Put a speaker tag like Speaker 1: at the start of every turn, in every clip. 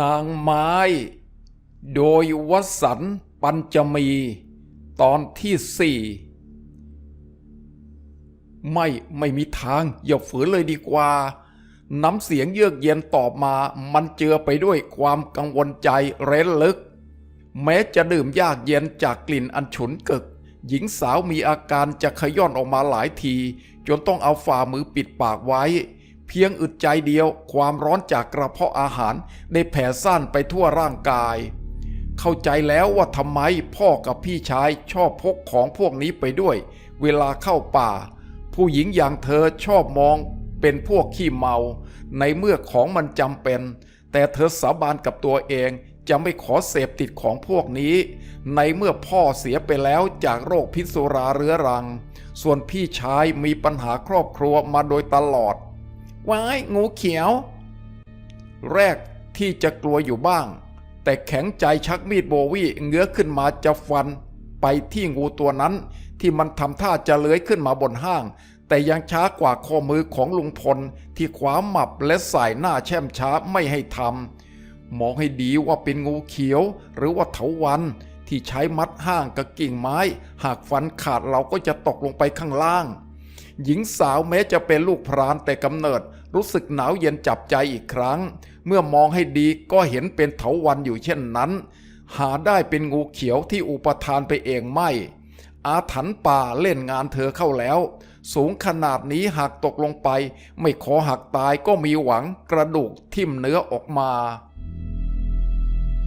Speaker 1: นางไม้ โดยวสันปัญจมี ตอนที่สี่ไม่ไม่มีทาง อย่าฝืนเลยดีกว่า น้ำเสียงเยือกเย็นตอบมามันเจือไปด้วยความกังวลใจเร้นลึก แม้จะดื่มยากเย็นจากกลิ่นอันฉุนกึก หญิงสาวมีอาการจะขย่อนออกมาหลายที จนต้องเอาฝ่ามือปิดปากไว้ พียงอึดใจเดียวความร้อนจากกระเพาะอาหาร ได้แผ่ซ่านไปทั่วร่างกาย เข้าใจแล้วว่าทำไมพ่อกับพี่ชายชอบพกของพวกนี้ไปด้วย เวลาเข้าป่า ผู้หญิงอย่างเธอชอบมองเป็นพวกขี้เมา ในเมื่อของมันจำเป็น แต่เธอสาบานกับตัวเองจะไม่ขอเสพติดของพวกนี้ ในเมื่อพ่อเสียไปแล้วจากโรคพิษสุราเรื้อรัง ส่วนพี่ชายมีปัญหาครอบครัวมาโดยตลอด ว้ายงูเขียว แรกที่จะกลัวอยู่บ้าง แต่แข็งใจชักมีดโบวี่เงื้อขึ้นมาจะฟัน ไปที่งูตัวนั้นที่มันทำท่าจะเลื้อยขึ้นมาบนห้าง แต่ยังช้ากว่าข้อมือของลุงพลที่ขวาหมับและสายหน้าแช่มช้าไม่ให้ทำมองให้ดีว่าเป็นงูเขียวหรือว่าเถาวันที่ใช้มัดห้างกับกิ่งไม้ หากฟันขาดเราก็จะตกลงไปข้างล่าง หญิงสาวแม้จะเป็นลูกพรานแต่กำเนิด รู้สึกหนาวเย็นจับใจอีกครั้ง เมื่อมองให้ดีก็เห็นเป็นเถาวันอยู่เช่นนั้น หาได้เป็นงูเขียวที่อุปทานไปเองไม่ อาถรรพ์ป่าเล่นงานเธอเข้าแล้ว สูงขนาดนี้หากตกลงไป ไม่ขอหักตายก็มีหวังกระดูกทิ่มเนื้อออกมา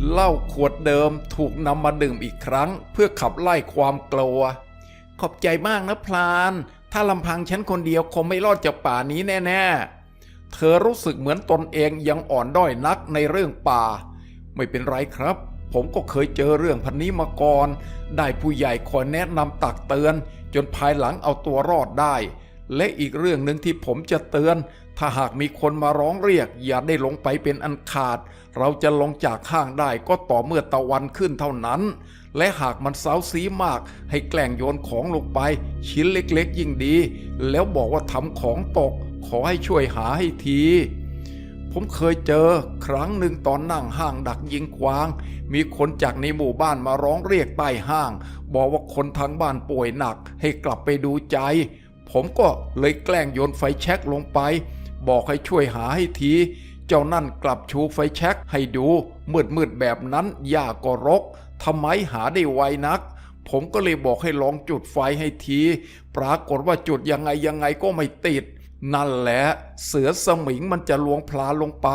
Speaker 1: เหล้าขวดเดิมถูกนำมาดื่มอีกครั้ง เพื่อขับไล่ความกลัว ขอบใจมากนะพลาน ถ้าลำพังฉันคนเดียวคงไม่รอดจากป่านี้แน่ๆ เธอรู้สึกเหมือนตนเองยังอ่อนด้อยนักในเรื่องป่า ไม่เป็นไรครับ ผมก็เคยเจอเรื่องพันนี้มาก่อน ได้ผู้ใหญ่คอยแนะนำตักเตือน จนภายหลังเอาตัวรอดได้ และอีกเรื่องหนึ่งที่ผมจะเตือน ถ้าหากมีคนมาร้องเรียก อย่าได้ลงไปเป็นอันขาด เราจะลงจากห้างได้ก็ต่อเมื่อตะวันขึ้นเท่านั้นและหากมันเซาซีมาก ให้แกล้งโยนของลงไป ชิ้นเล็กๆ ยิ่งดี แล้วบอกว่าทำของตก ขอให้ช่วยหาให้ที ผมเคยเจอครั้งหนึ่งตอนนั่งห้างดักยิงควาง มีคนจากในหมู่บ้านมาร้องเรียกใต้ห้าง บอกว่าคนทางบ้านป่วยหนัก ให้กลับไปดูใจ ผมก็เลยแกล้งโยนไฟแช็กลงไป บอกให้ช่วยหาให้ที เจ้านั่นกลับชูไฟแช็กให้ดู มืดมืดๆแบบนั้นยากก็รกทำไมหาได้ไวนัก ผมก็เลยบอกให้ลองจุดไฟให้ที ปรากฏว่าจุดยังไงยังไงก็ไม่ติด นั่นแหละ เสือสมิงมันจะลวงพลาลงไป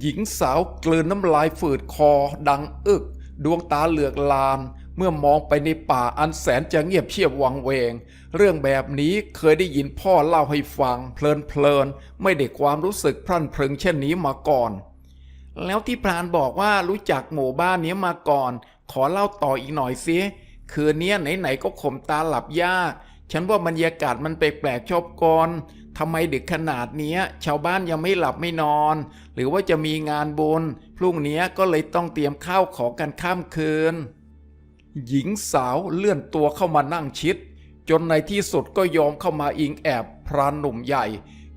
Speaker 1: หญิงสาวกลืนน้ำลายฝืดคอ ดังอึก ดวงตาเหลือกลาน เมื่อมองไปในป่าอันแสนจะเงียบเชียบวังเวง เรื่องแบบนี้เคยได้ยินพ่อเล่าให้ฟัง เพลินๆไม่ได้ความรู้สึกพรั่นพรึงเช่นนี้มาก่อน แล้วที่พรานบอกว่ารู้จักหมู่บ้านนี้มาก่อน ขอเล่าต่ออีกหน่อยสิคืนนี้ไหนๆก็ข่มตาหลับยาก ฉันว่าบรรยากาศมันแปลกๆชอบกอนทำไมดึกขนาดนี้ชาวบ้านยังไม่หลับไม่นอน หรือว่าจะมีงานบุญพรุ่งนี้ก็เลยต้องเตรียมข้าวของกันข้ามคืน หญิงสาวเลื่อนตัวเข้ามานั่งชิด จนในที่สุดก็ยอมเข้ามาอิงแอบพรานหนุ่มใหญ่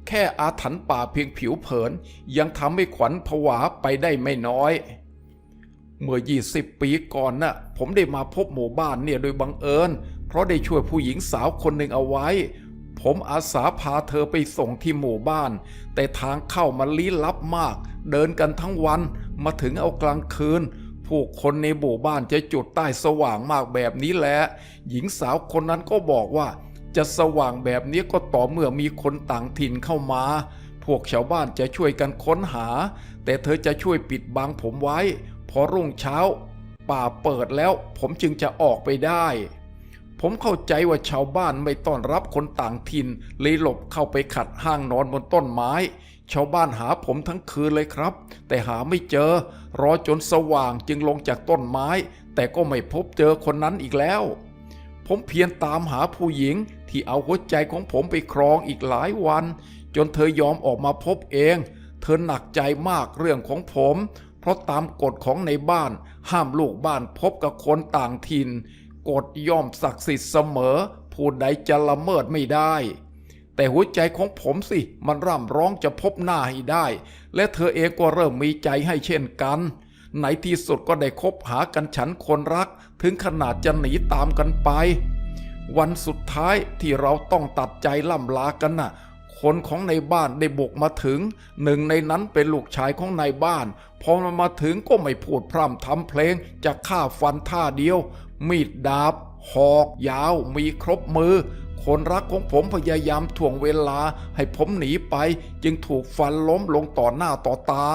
Speaker 1: แค่อาถรรพ์ป่าเพียงผิวเผิน ยังทำให้ขวัญผวาไปได้ไม่น้อย เมื่อ 20 ปีก่อนน่ะผมได้มาพบหมู่บ้านเนี่ยโดยบังเอิญ เพราะได้ช่วยผู้หญิงสาวคนหนึ่งเอาไว้ ผมอาสาพาเธอไปส่งที่หมู่บ้าน แต่ทางเข้ามันลี้ลับมาก เดินกันทั้งวันมาถึงเอากลางคืน ผู้คนในหมู่บ้านจะจุดใต้สว่างมากแบบนี้แหละหญิงสาวคนนั้นก็บอกว่า จะสว่างแบบนี้ก็ต่อเมื่อมีคนต่างถิ่นเข้ามา พวกชาวบ้านจะช่วยกันค้นหา แต่เธอจะช่วยปิดบังผมไว้ พอรุ่งเช้า ป่าเปิดแล้วผมจึงจะออกไปได้ ผมเข้าใจว่าชาวบ้านไม่ต้อนรับคนต่างถิ่นเลยหลบเข้าไปขัดห้างนอนบนต้นไม้ ชาวบ้านหาผมทั้งคืนเลยครับ แต่หาไม่เจอ รอจนสว่างจึงลงจากต้นไม้ แต่ก็ไม่พบเจอคนนั้นอีกแล้ว ผมเพียรตามหาผู้หญิงที่เอาหัวใจของผมไปครองอีกหลายวัน จนเธอยอมออกมาพบเอง เธอหนักใจมากเรื่องของผม เพราะตามกฎของในบ้าน ห้ามลูกบ้านพบกับคนต่างถิ่นกฎย่อมศักดิ์สิทธิ์เสมอ ผู้ใดจะละเมิดไม่ได้ แต่หัวใจของผมสิ มันร่ำร้องจะพบหน้าให้ได้ และเธอเองก็เริ่มมีใจให้เช่นกันในที่สุดก็ได้คบหากันฉันคนรัก ถึงขนาดจะหนีตามกันไป วันสุดท้ายที่เราต้องตัดใจล่ำลากันน่ะ คนของในบ้านได้บุกมาถึง หนึ่งในนั้นเป็นลูกชายของนายบ้าน พอมันมาถึงก็ไม่พูดพร่ำทำเพลง จะฆ่าฟันท่าเดียว มีดดาบ หอก ยาว มีครบมือ คนรักของผมพยายามถ่วงเวลาให้ผมหนีไป จึงถูกฟันล้มลงต่อหน้าต่อตา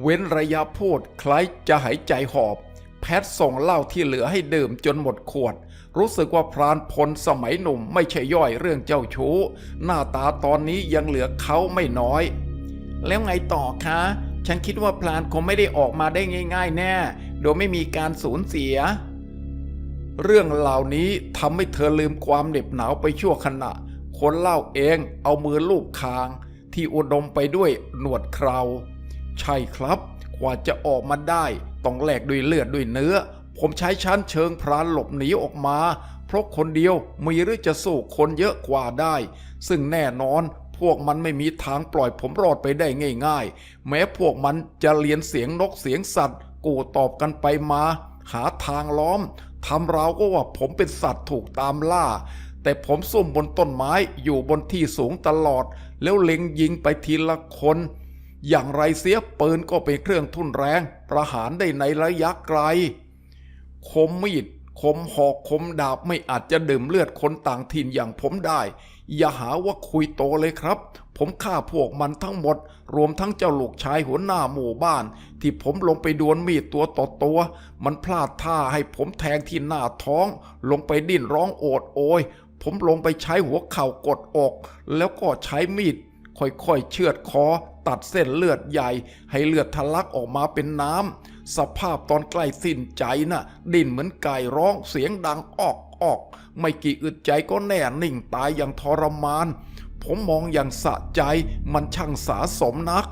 Speaker 1: เว้นระยะพูดคล้ายจะหายใจหอบ แพทส่งเหล้าที่เหลือให้ดื่มจนหมดขวด รู้สึกว่าพรานพลสมัยหนุ่มไม่ใช่ย่อยเรื่องเจ้าชู้ หน้าตาตอนนี้ยังเหลือเขาไม่น้อย แล้วไงต่อคะฉันคิดว่าพรานคงไม่ได้ออกมาได้ง่าย ๆ แน่ โดยไม่มีการสูญเสีย เรื่องเหล่านี้ทำให้เธอลืมความเหน็บหนาวไปชั่วขณะ คนเล่าเองเอามือลูบคาง ที่อุดมไปด้วยหนวดเครา ใช่ครับ กว่าจะออกมาได้ ต้องแลกด้วยเลือดด้วยเนื้อ ผมใช้ชั้นเชิงพรานหลบหนีออกมา เพราะคนเดียวมีหรือจะสู้คนเยอะกว่าได้ ซึ่งแน่นอนพวกมันไม่มีทางปล่อยผมรอดไปได้ง่าย ๆ แม้พวกมันจะเรียนเสียงนกเสียงสัตว์ กูตอบกันไปมา หาทางล้อม ทำราวก็ว่าผมเป็นสัตว์ถูกตามล่า แต่ผมซุ่มบนต้นไม้อยู่บนที่สูงตลอด แล้วเล็งยิงไปทีละคน อย่างไรเสียปืนก็เป็นเครื่องทุ่นแรง ประหารได้ในระยะไกล คมมีดคมหอกคมดาบไม่อาจจะดื่มเลือดคนต่างถิ่นอย่างผมได้ อย่าหาว่าคุยโตเลยครับ ผมฆ่าพวกมันทั้งหมด รวมทั้งเจ้าลูกชายหัวหน้าหมู่บ้าน ที่ผมลงไปดวลมีดตัวต่อตัว มันพลาดท่าให้ผมแทงที่หน้าท้อง ลงไปดิ้นร้องโอดโอย ผมลงไปใช้หัวเข่ากดอก แล้วก็ใช้มีด ค่อยๆเชือดคอ ตัดเส้นเลือดใหญ่ ให้เลือดทะลักออกมาเป็นน้ำสภาพตอนใกล้สิ้นใจน่ะ ดิ้นเหมือนไก่ร้องเสียงดังออกออก ไม่กี่อึดใจก็แน่นิ่งตายอย่างทรมาน ผมมองอย่างสะใจมันช่างสาสมนัก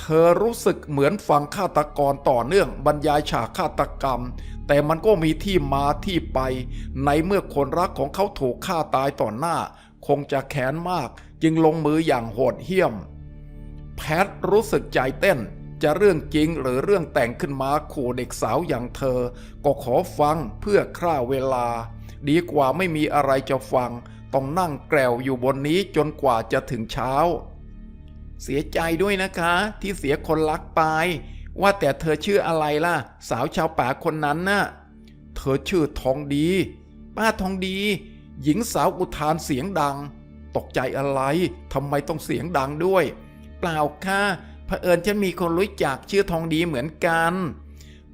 Speaker 1: เธอรู้สึกเหมือนฟังฆาตกรต่อเนื่องบรรยายฉากฆาตกรรม แต่มันก็มีที่มาที่ไป ในเมื่อคนรักของเขาถูกฆ่าตายต่อหน้า คงจะแค้นมาก จึงลงมืออย่างโหดเหี้ยม แพทรู้สึกใจเต้น จะเรื่องจริงหรือเรื่องแต่งขึ้นมาขู่เด็กสาวอย่างเธอ ก็ขอฟังเพื่อฆ่าเวลา ดีกว่าไม่มีอะไรจะฟัง ต้องนั่งแกลวอยู่บนนี้จนกว่าจะถึงเช้า เสียใจด้วยนะคะ ที่เสียคนรักไป ว่าแต่เธอชื่ออะไรล่ะ สาวชาวป่าคนนั้นน่ะ เธอชื่อทองดี ป้าทองดี หญิงสาวอุทานเสียงดัง ตกใจอะไรทำไมต้องเสียงดังด้วย เปล่าค่ะเผอิญฉันมีคนรู้จักชื่อทองดีเหมือนกัน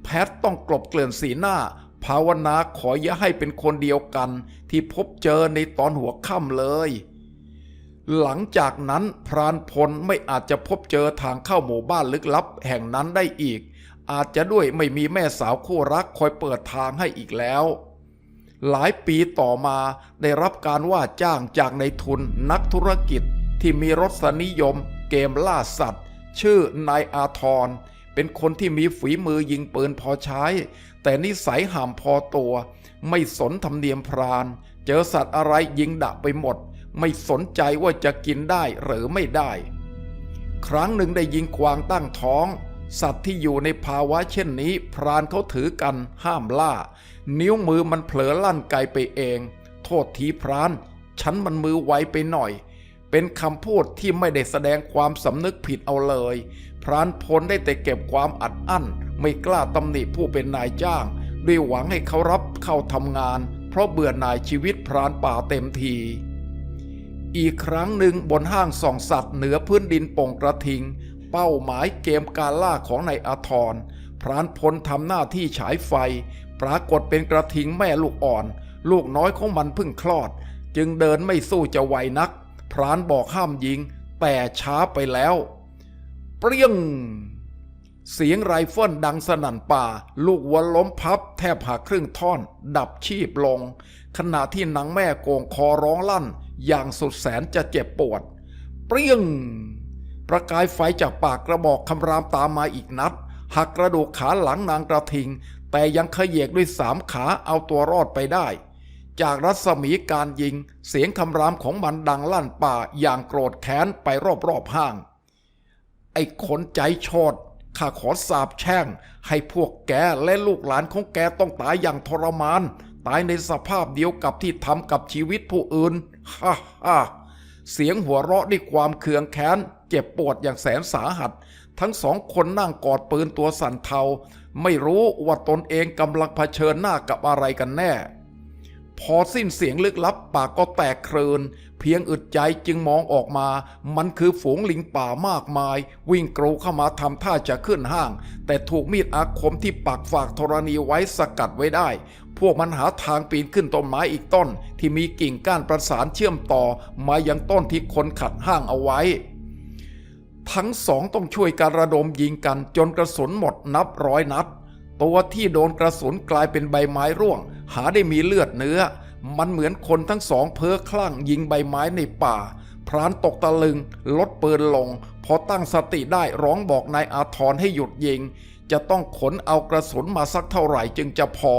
Speaker 1: แพทต้องกลบเกลื่อนสีหน้า ภาวนาขออย่าให้เป็นคนเดียวกัน ที่พบเจอในตอนหัวค่ำเลย หลังจากนั้นพรานพลไม่อาจจะพบเจอทางเข้าหมู่บ้านลึกลับแห่งนั้นได้อีก อาจจะด้วยไม่มีแม่สาวคู่รักคอยเปิดทางให้อีกแล้ว หลายปีต่อมาได้รับการว่าจ้างจากในทุนนักธุรกิจที่มีรสนิยม เกมล่าสัตว์ ชื่อนายอาทร เป็นคนที่มีฝีมือยิงปืนพอใช้ แต่นิสัยห่ามพอตัว ไม่สนธรรมเนียมพราน เจอสัตว์อะไรยิงดะไปหมด ไม่สนใจว่าจะกินได้หรือไม่ได้ ครั้งหนึ่งได้ยิงกวางตั้งท้อง สัตว์ที่อยู่ในภาวะเช่นนี้ พรานเขาถือกันห้ามล่า นิ้วมือมันเผลอลั่นไกลไปเอง โทษทีพราน ฉันมันมือไวไปหน่อย เป็นคำพูดที่ไม่ได้แสดงความสำนึกผิดเอาเลย พรานพลได้แต่เก็บความอัดอั้น ไม่กล้าตำหนิผู้เป็นนายจ้าง ด้วยหวังให้เขารับเข้าทำงาน เพราะเบื่อหน่ายชีวิตพรานป่าเต็มที อีกครั้งหนึ่งบนห้างส่องสัตว์เหนือพื้นดินโป่งกระทิง เป้าหมายเกมการล่าของนายอาทร พรานพลทำหน้าที่ฉายไฟ ปรากฏเป็นกระทิงแม่ลูกอ่อน ลูกน้อยของมันเพิ่งคลอด จึงเดินไม่สู้จะไวนัก พรานบอกห้ามยิง แต่ช้าไปแล้ว เปรี้ยง เสียงไรเฟิลดังสนั่นป่า ลูกวัวล้มพับแทบหักครึ่งท่อน ดับชีพลง ขณะที่นางแม่โกงคอร้องลั่น อย่างสุดแสนจะเจ็บปวด เปรี้ยง ประกายไฟจากปากกระบอกคำรามตามมาอีกนัด หักกระดูกขาหลังนางกระทิง แต่ยังเขยเยกด้วยสามขาเอาตัวรอดไปได้ จากรัศมีการยิง เสียงคำรามของมันดังลั่นป่าอย่างโกรธแค้นไปรอบๆห้าง ไอ้คนใจชดข้าขอสาบแช่ง ให้พวกแกและลูกหลานของแกต้องตายอย่างทรมาน ตายในสภาพเดียวกับที่ทำกับชีวิตผู้อื่น ฮ่าฮ่าเสียงหัวเราะด้วยความเคืองแค้น เจ็บปวดอย่างแสนสาหัส ทั้งสองคนนั่งกอดปืนตัวสั่นเทา ไม่รู้ว่าตนเองกำลังเผชิญหน้ากับอะไรกันแน่ พอสิ้นเสียงลึกลับปากก็แตกเคริน เพียงอึดใจจึงมองออกมา มันคือฝูงลิงป่ามากมาย วิ่งกรูเข้ามาทำท่าจะขึ้นห้าง แต่ถูกมีดอาคมที่ปักฝากธรณีไว้สกัดไว้ได้ พวกมันหาทางปีนขึ้นต้นไม้อีกต้น ที่มีกิ่งก้านประสานเชื่อมต่อ มายังต้นที่คนขัดห้างเอาไว้ ทั้งสองต้องช่วยการระดมยิงกันจนกระสุนหมดนับร้อยนัด ตัวที่โดนกระสุนกลายเป็นใบไม้ร่วง หาได้มีเลือดเนื้อ มันเหมือนคนทั้งสองเพ้อคลั่งยิงใบไม้ในป่า พรานตกตะลึง ลดปืนลง พอตั้งสติได้ร้องบอกนายอาทรให้หยุดยิง จะต้องขนเอากระสุนมาสักเท่าไหร่จึงจะพอ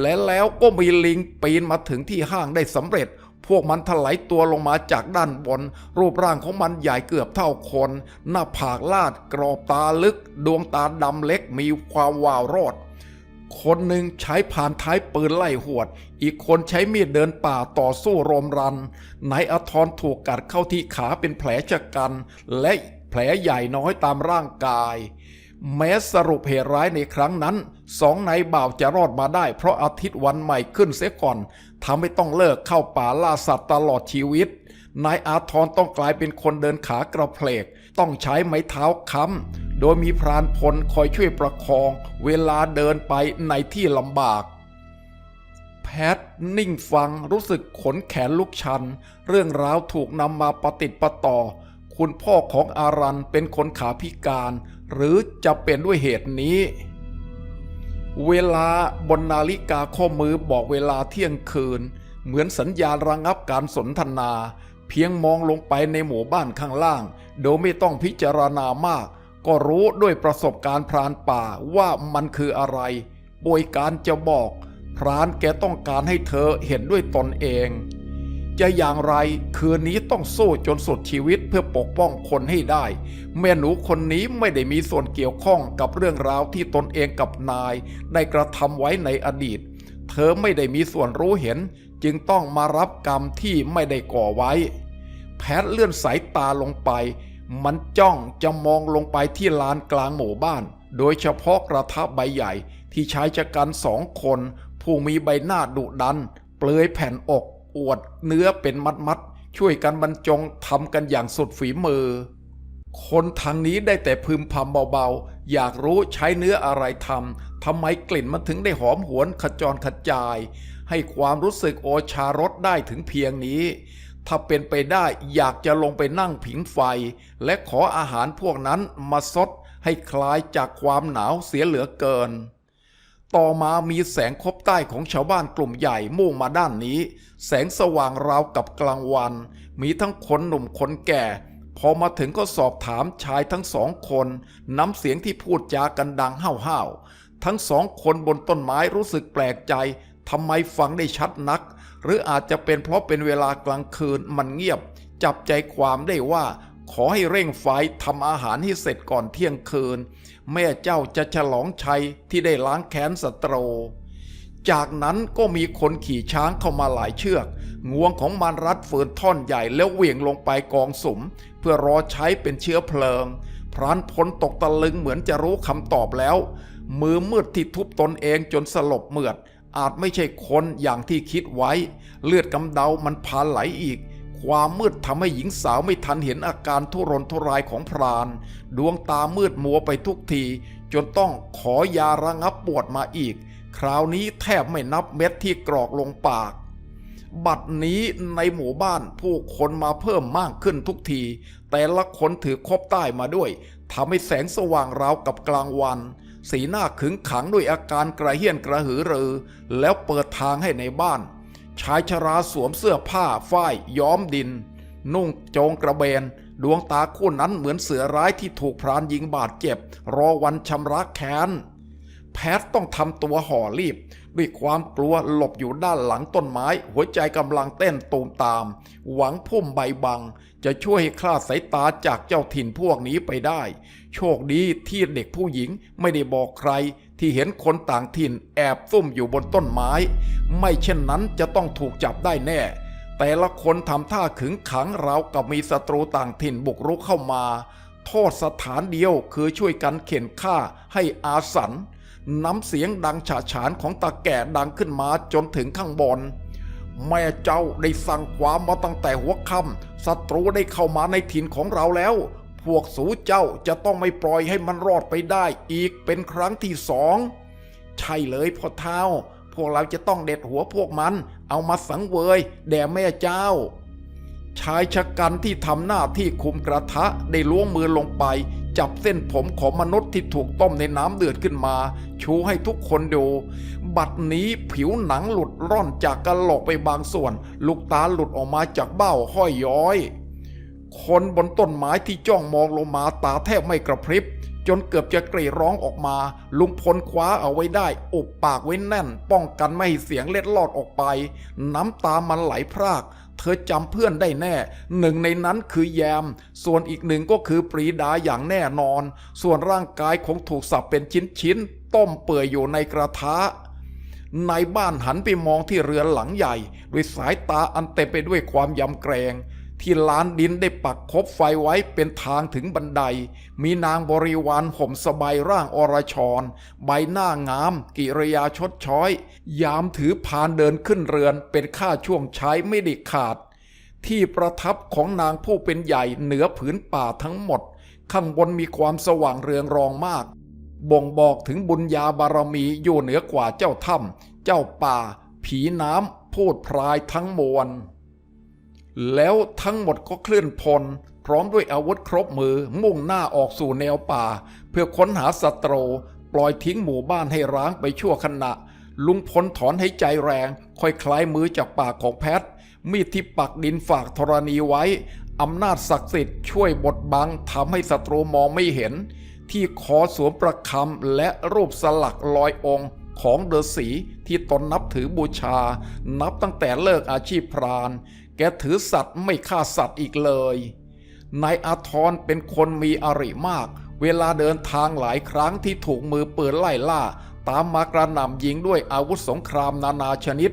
Speaker 1: และแล้วก็มีลิงปีนมาถึงที่ห้างได้สำเร็จพวกมันถลายตัวลงมาจากด้านบน รูปร่างของมันใหญ่เกือบเท่าคน หน้าผากลาด กรอบตาลึก ดวงตาดำเล็กมีความวาวรอด คนหนึ่งใช้ผ่านท้ายปืนไล่หวด อีกคนใช้มีดเดินป่าต่อสู้รมรัน นายอทรถูกกัดเข้าที่ขาเป็นแผลชะกัน และแผลใหญ่น้อยตามร่างกาย แม้สรุปเหตุร้ายในครั้งนั้น สองนายบ่าวจะรอดมาได้ เพราะอาทิตย์วันใหม่ขึ้นเสียก่อนทำให้ต้องเลิกเข้าป่าล่าสัตว์ตลอดชีวิต นายอาทรต้องกลายเป็นคนเดินขากระเพลก ต้องใช้ไม้เท้าค้ำ โดยมีพรานพลคอยช่วยประคองเวลาเดินไปในที่ลำบาก แพทนิ่งฟังรู้สึกขนแขนลุกชัน เรื่องราวถูกนำมาปฏิดประต่อ คุณพ่อของอารันเป็นคนขาพิการ หรือจะเป็นด้วยเหตุนี้ เวลาบนนาฬิกาข้อมือบอกเวลาเที่ยงคืน เหมือนสัญญาณระงับการสนทนา เพียงมองลงไปในหมู่บ้านข้างล่าง โดยไม่ต้องพิจารณามาก ก็รู้ด้วยประสบการณ์พรานป่าว่ามันคืออะไรโดยการจะบอก พรานแกต้องการให้เธอเห็นด้วยตนเอง จะอย่างไรคืนนี้ต้องสู้จนสุดชีวิตเพื่อปกป้องคนให้ได้ แม่หนูคนนี้ไม่ได้มีส่วนเกี่ยวข้องกับเรื่องราวที่ตนเองกับนาย ได้กระทำไว้ในอดีต เธอไม่ได้มีส่วนรู้เห็น จึงต้องมารับกรรมที่ไม่ได้ก่อไว้ แพทเลื่อนสายตาลงไป มันจ้องจะมองลงไปที่ลานกลางหมู่บ้าน โดยเฉพาะกระทะใบใหญ่ที่ชายชะกันสองคน ผู้มีใบหน้าดุดัน เปลือยแผ่นอก อวดเนื้อเป็นมัดๆ ช่วยกันบรรจงทำกันอย่างสุดฝีมือ คนทางนี้ได้แต่พึมพำเบาๆ อยากรู้ใช้เนื้ออะไรทำทำไมกลิ่นมันถึงได้หอมหวนขจรขจาย ให้ความรู้สึกโอชารสได้ถึงเพียงนี้ ถ้าเป็นไปได้อยากจะลงไปนั่งผิงไฟ และขออาหารพวกนั้นมาซดให้คลายจากความหนาวเสียเหลือเกิน ต่อมามีแสงคบใต้ของชาวบ้านกลุ่มใหญ่มุ่งมาด้านนี้ แสงสว่างราวกับกลางวัน มีทั้งคนหนุ่มคนแก่ พอมาถึงก็สอบถามชายทั้งสองคน น้ำเสียงที่พูดจากันดังห้าวๆทั้งสองคนบนต้นไม้รู้สึกแปลกใจทำไมฟังได้ชัดนัก หรืออาจจะเป็นเพราะเป็นเวลากลางคืนมันเงียบ จับใจความได้ว่า ขอให้เร่งไฟทำอาหารให้เสร็จก่อนเที่ยงคืน แม่เจ้าจะฉลองชัยที่ได้ล้างแค้นศัตรูจากนั้นก็มีคนขี่ช้างเข้ามาหลายเชือก งวงของมันรัดฝืนท่อนใหญ่แล้วเหวี่ยงลงไปกองสม เพื่อรอใช้เป็นเชื้อเพลิง พรานพลตกตะลึงเหมือนจะรู้คำตอบแล้ว มือมืดที่ทุบตนเองจนสลบเมือด อาจไม่ใช่คนอย่างที่คิดไว้ เลือดกำเดามันพานไหลอีก ความมืดทำให้หญิงสาวไม่ทันเห็นอาการทุรนทุรายของพราน ดวงตามืดมัวไปทุกที จนต้องขอยาระงับปวดมาอีก คราวนี้แทบไม่นับเม็ดที่กรอกลงปากบัดนี้ในหมู่บ้านผู้คนมาเพิ่มมากขึ้นทุกที แต่ละคนถือคบใต้มาด้วยทำให้แสงสว่างราวกับกลางวัน สีหน้าขึงขังด้วยอาการกระเฮี้ยนกระหือรือ แล้วเปิดทางให้ในบ้าน ชายชราสวมเสื้อผ้าฝ้ายย้อมดิน นุ่งโจงกระเบน ดวงตาคู่นั้นเหมือนเสือร้ายที่ถูกพรานยิงบาดเจ็บ รอวันชำระแค้น แพทต้องทำตัวห่อรีบ ด้วยความกลัวหลบอยู่ด้านหลังต้นไม้ หัวใจกำลังเต้นตูมตาม หวังพุ่มใบบัง จะช่วยให้คลาดสายตาจากเจ้าถิ่นพวกนี้ไปได้ โชคดีที่เด็กผู้หญิงไม่ได้บอกใคร ที่เห็นคนต่างถิ่นแอบซุ่มอยู่บนต้นไม้ ไม่เช่นนั้นจะต้องถูกจับได้แน่ แต่ละคนทำท่าขึงขังเรากับมีศัตรูต่างถิ่นบุกรุกเข้ามา โทษสถานเดียวคือช่วยกันเข็นฆ่าให้อาสันน้ำเสียงดังฉาฉานของตาแก่ดังขึ้นมาจนถึงข้างบนแม่เจ้าได้สั่งความมาตั้งแต่หัวค่ำศัตรูได้เข้ามาในถิ่นของเราแล้ว พวกสูเจ้าจะต้องไม่ปล่อยให้มันรอดไปได้อีกเป็นครั้งที่สอง ใช่เลยพ่อเท้า พวกเราจะต้องเด็ดหัวพวกมัน เอามาสังเวย แด่แม่เจ้า ชายชะกันที่ทำหน้าที่คุมกระทะได้ล้วงมือลงไป จับเส้นผมของมนุษย์ที่ถูกต้มในน้ำเดือดขึ้นมา ชูให้ทุกคนดู บัดนี้ผิวหนังหลุดร่อนจากกระโหลกไปบางส่วน ลูกตาหลุดออกมาจากเบ้าห้อยย้อย คนบนต้นไม้ที่จ้องมองลงมาตาแทบไม่กระพริบ จนเกือบจะกรีดร้องออกมา ลุงพลคว้าเอาไว้ได้อบปากไว้แน่น ป้องกันไม่ให้เสียงเล็ดลอดออกไป น้ำตามันไหลพราก เธอจำเพื่อนได้แน่ หนึ่งในนั้นคือแยม ส่วนอีกหนึ่งก็คือปรีดาอย่างแน่นอน ส่วนร่างกายคงถูกสับเป็นชิ้นๆต้มเปื่อยอยู่ในกระทะในบ้านหันไปมองที่เรือนหลังใหญ่ ด้วยสายตาอันเต็มไปด้วยความยำเกรง ที่ลานดินได้ปักคบไฟไว้เป็นทางถึงบันได มีนางบริวารห่มสบายร่างอรชร ใบหน้างาม กิริยาชดช้อย ยามถือพานเดินขึ้นเรือน เป็นค่าช่วงใช้ไม่ได้ขาด ที่ประทับของนางผู้เป็นใหญ่เหนือผืนป่าทั้งหมด ข้างบนมีความสว่างเรืองรองมาก บ่งบอกถึงบุญญาบารมีอยู่เหนือกว่าเจ้าถ้ำเจ้าป่า ผีน้ำพูดพรายทั้งมวล แล้วทั้งหมดก็เคลื่อนพล พร้อมด้วยอาวุธครบมือมุ่งหน้าออกสู่แนวป่า เพื่อค้นหาศัตรู ปล่อยทิ้งหมู่บ้านให้ร้างไปชั่วขณะ ลุงพลถอนให้ใจแรง ค่อยคลายมือจากปากของแพท มีดที่ปักดินฝากธรณีไว้ อำนาจศักดิ์สิทธิ์ช่วยบดบังทำให้ศัตรูมองไม่เห็น ที่ขอสวมประคำและรูปสลักลอยองค์ของเดอสีที่ตนนับถือบูชา นับตั้งแต่เลิกอาชีพพราน แกถือสัตว์ไม่ฆ่าสัตว์อีกเลย นายอาทรเป็นคนมีอริมาก เวลาเดินทางหลายครั้งที่ถูกมือปืนไล่ล่า ตามมากระหน่ำยิงด้วยอาวุธสงครามนานาชนิด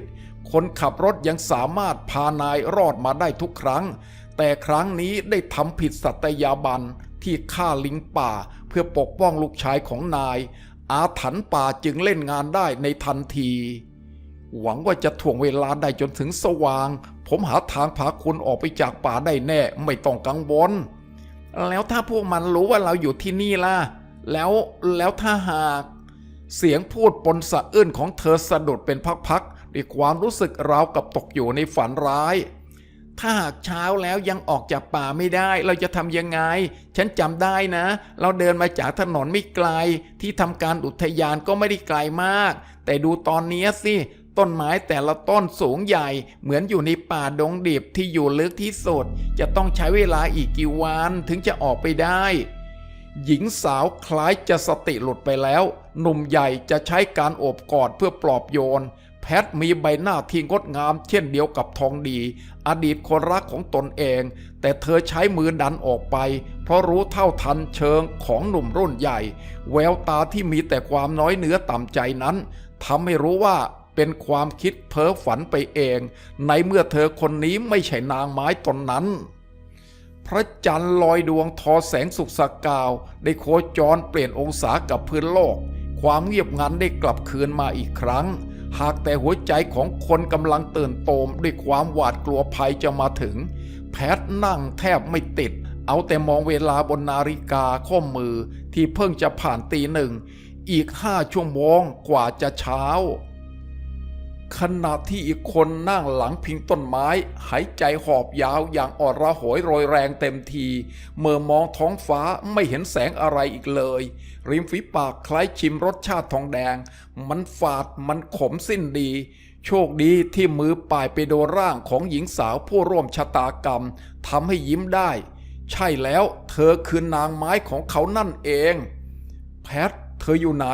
Speaker 1: คนขับรถยังสามารถพานายรอดมาได้ทุกครั้ง แต่ครั้งนี้ได้ทำผิดสัตยาบันที่ฆ่าลิงป่าเพื่อปกป้องลูกชายของนาย อาถรรพ์ป่าจึงเล่นงานได้ในทันที หวังว่าจะถ่วงเวลาได้จนถึงสว่าง ผมหาทางพาคุณออกไปจากป่าได้แน่ ไม่ต้องกังวล แล้วถ้าพวกมันรู้ว่าเราอยู่ที่นี่ล่ะ แล้วแล้วถ้าหาก เสียงพูดปนสะอื้นของเธอสะดุดเป็นพักๆด้วยความรู้สึกราวกับตกอยู่ในฝันร้าย ถ้าหากเช้าแล้วยังออกจากป่าไม่ได้ เราจะทำยังไง ฉันจำได้นะ เราเดินมาจากถนนไม่ไกล ที่ทำการอุทยานก็ไม่ได้ไกลมาก แต่ดูตอนนี้สิ ต้นไม้แต่ละต้นสูงใหญ่ เหมือนอยู่ในป่าดงดิบที่อยู่ลึกที่สุด จะต้องใช้เวลาอีกกี่วันถึงจะออกไปได้ หญิงสาวคล้ายจะสติหลุดไปแล้ว หนุ่มใหญ่จะใช้การโอบกอดเพื่อปลอบโยน แพทมีใบหน้าที่งดงามเช่นเดียวกับทองดี อดีตคนรักของตนเอง แต่เธอใช้มือดันออกไป เพราะรู้เท่าทันเชิงของหนุ่มรุ่นใหญ่ แววตาที่มีแต่ความน้อยเนื้อต่ำใจนั้นทำให้รู้ว่า เป็นความคิดเพ้อฝันไปเอง ในเมื่อเธอคนนี้ไม่ใช่นางไม้ตนนั้น พระจันทร์ลอยดวงทอแสงสุกสกาว ได้โคจรเปลี่ยนองศากับพื้นโลก ความเงียบงันได้กลับคืนมาอีกครั้ง หากแต่หัวใจของคนกำลังตื่นโตมด้วยความหวาดกลัวภัยจะมาถึง แพทนั่งแทบไม่ติด เอาแต่มองเวลาบนนาฬิกาข้อมือที่เพิ่งจะผ่านตีหนึ่ง อีกห้าชั่วโมงกว่าจะเช้า ขณะที่อีกคนนั่งหลังพิงต้นไม้ หายใจหอบยาวอย่างอ่อนระหยโรยแรงเต็มที เมื่อมองท้องฟ้าไม่เห็นแสงอะไรอีกเลย ริมฝีปากคล้ายชิมรสชาติทองแดง มันฝาดมันขมสิ้นดี โชคดีที่มือป่ายไปโดนร่างของหญิงสาวผู้ร่วมชะตากรรมทำให้ยิ้มได้ ใช่แล้วเธอคือนางไม้ของเขานั่นเอง แพทเธออยู่ไหน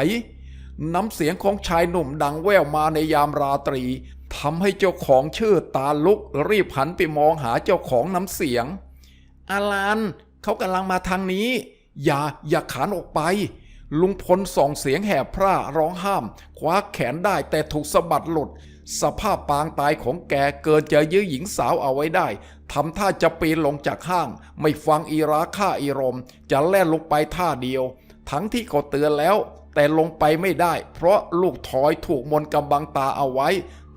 Speaker 1: น้ำเสียงของชายหนุ่มดังแว่วมาในยามราตรีทำให้เจ้าของชื่อตาลุกรีบหันไปมองหาเจ้าของน้ำเสียง อาลันเขากำลังมาทางนี้ อย่าอย่าขานออกไป ลุงพลส่องเสียงแหบพร่าร้องห้าม คว้าแขนได้แต่ถูกสะบัดหลุด สภาพปางตายของแกเกินจะยื้อหญิงสาวเอาไว้ได้ทำท่าจะปีนลงจากห้าง ไม่ฟังอีราค่าอีรม จะแล่นลงไปท่าเดียว ทั้งที่เขาเตือนแล้ว แต่ลงไปไม่ได้ เพราะลูกถอยถูกมนกำบังตาเอาไว้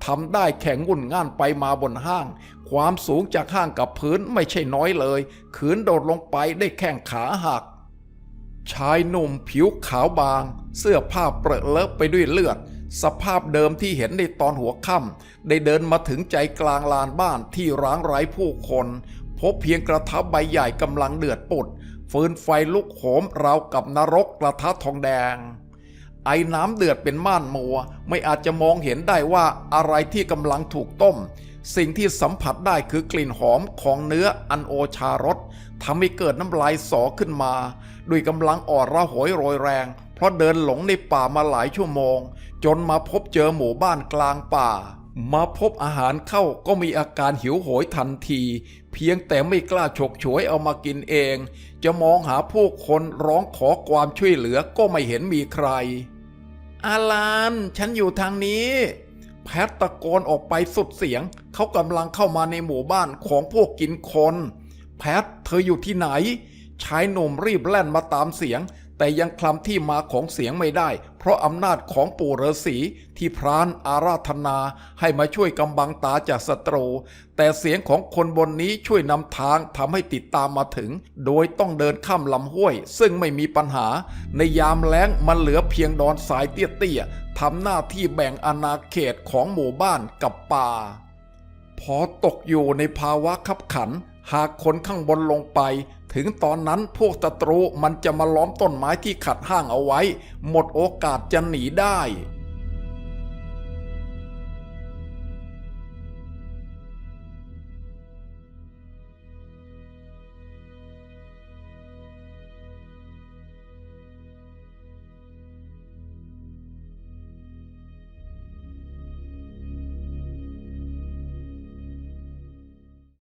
Speaker 1: ทำได้แข่งงุ่นง่านไปมาบนห้าง ความสูงจากห้างกับพื้นไม่ใช่น้อยเลย ขืนโดดลงไปได้แข้งขาหัก ชายหนุ่มผิวขาวบาง เสื้อผ้าเปรอะเลอะไปด้วยเลือด สภาพเดิมที่เห็นในตอนหัวค่ำได้เดินมาถึงใจกลางลานบ้านที่ร้างไร้ผู้คน พบเพียงกระทะใบใหญ่กำลังเดือดปุด ฟืนไฟลุกโหมราวกับนรกกระทะทองแดง ไอ้น้ำเดือดเป็นม่านมัว ไม่อาจจะมองเห็นได้ว่าอะไรที่กำลังถูกต้ม สิ่งที่สัมผัสได้คือกลิ่นหอมของเนื้ออันโอชารสทำให้เกิดน้ำลายสอขึ้นมา ด้วยกำลังอ่อนระหอยโรยแรง เพราะเดินหลงในป่ามาหลายชั่วโมง จนมาพบเจอหมู่บ้านกลางป่า มาพบอาหารเข้าก็มีอาการหิวโหยทันที เพียงแต่ไม่กล้าฉกฉวยเอามากินเอง จะมองหาผู้คนร้องขอความช่วยเหลือก็ไม่เห็นมีใคร อาลาน ฉันอยู่ทางนี้ แพทตะโกนออกไปสุดเสียง เขากำลังเข้ามาในหมู่บ้านของพวกกินคน แพทเธออยู่ที่ไหน ชายหนุ่มรีบแล่นมาตามเสียง แต่ยังคลำที่มาของเสียงไม่ได้ เพราะอำนาจของปู่ฤาษีที่พรานอาราธนาให้มาช่วยกำบังตาจากศัตรู แต่เสียงของคนบนนี้ช่วยนำทางทำให้ติดตามมาถึง โดยต้องเดินข้ามลำห้วย ซึ่งไม่มีปัญหา ในยามแล้งมันเหลือเพียงดอนสายเตี้ยๆทำหน้าที่แบ่งอาณาเขตของหมู่บ้านกับป่า พอตกอยู่ในภาวะขับขันหากคนข้างบนลงไป ถึงตอนนั้นพวกศัตรูมันจะมาล้อมต้นไม้ที่ขัดห้างเอาไว้ หมดโอกาสจะหนีได้